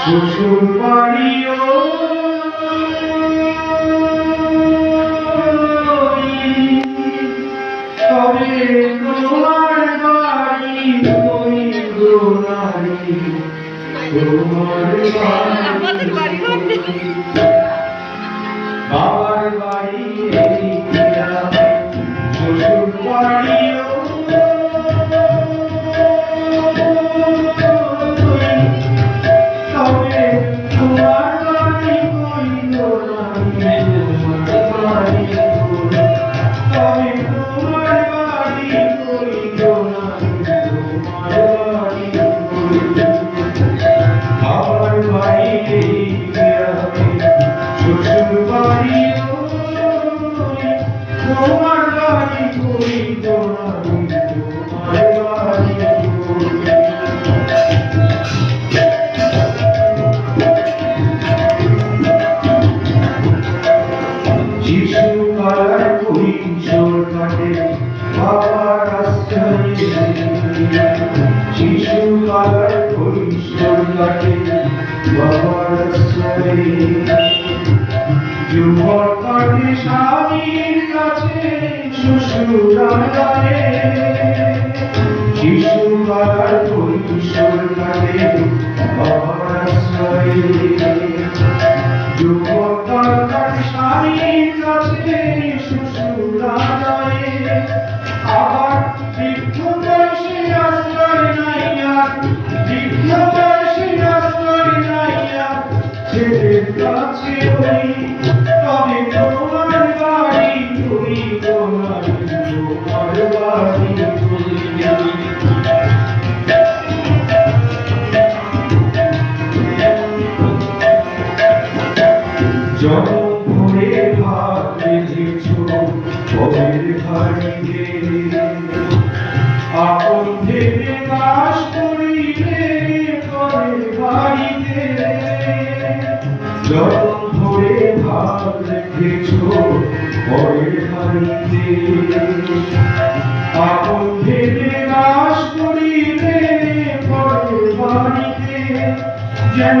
শ্বশুর বাড়িও তবে তোমার বাড়ি ওই গোনারি তোমার বাবার বাড়ি যুবক স্বামীর কাছে শ্বশুরালয়ে জনম ভরে ভাত রেখেছ পরের বাড়িতে আপন ভেবে বাস করিলে পরের বাড়িতে। জনম ভরে ভাত রেখেছ পরের আপন ভেবে পরের বাড়িতে। যেন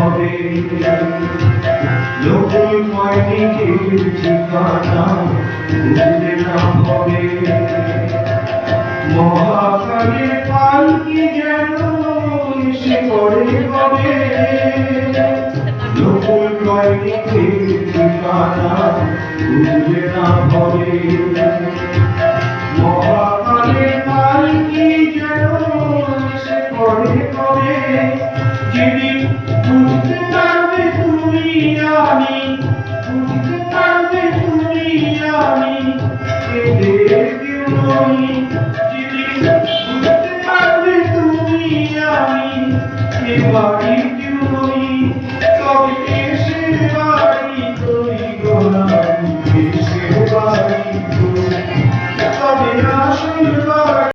হবে। নকুল কয়েকের ঠিকানা বুঝবে না হবে। মহাকালের পালকি যেন এসে পড়ে হবে। নকুল কয়েকের ঠিকানা বুঝবে না হবে। মহাকালের পালকি যেন এসে পড়ে কবে যেদিন you birthday.